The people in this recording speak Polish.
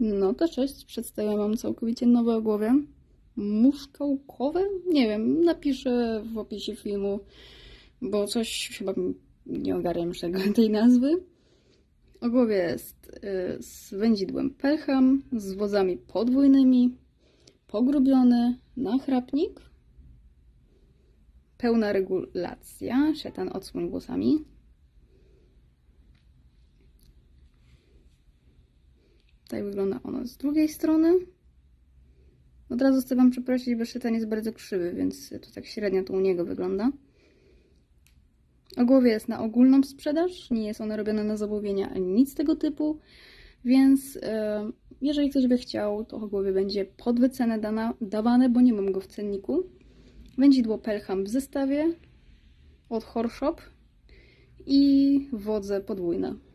No to cześć, przedstawiam Wam całkowicie nowe ogłowie. Muszkałkowe? Nie wiem, napiszę w opisie filmu, bo coś chyba nie ogarniam tego, tej nazwy. Ogłowie jest y, z wędzidłem Pelham, z wozami podwójnymi, pogrubiony, nachrapnik, pełna regulacja, szetan odsłoń włosami, Tak wygląda ono z drugiej strony. Od razu chcę Wam przeprosić, bo szytan jest bardzo krzywy, więc to tak średnio to u niego wygląda. Ogłowie jest na ogólną sprzedaż, nie jest ono robione na zamówienia ani nic tego typu, więc e, jeżeli ktoś by chciał, to ogłowie będzie pod wycenę dana, dawane, bo nie mam go w cenniku. Wędzidło Pelham w zestawie od Horshop i wodze podwójne.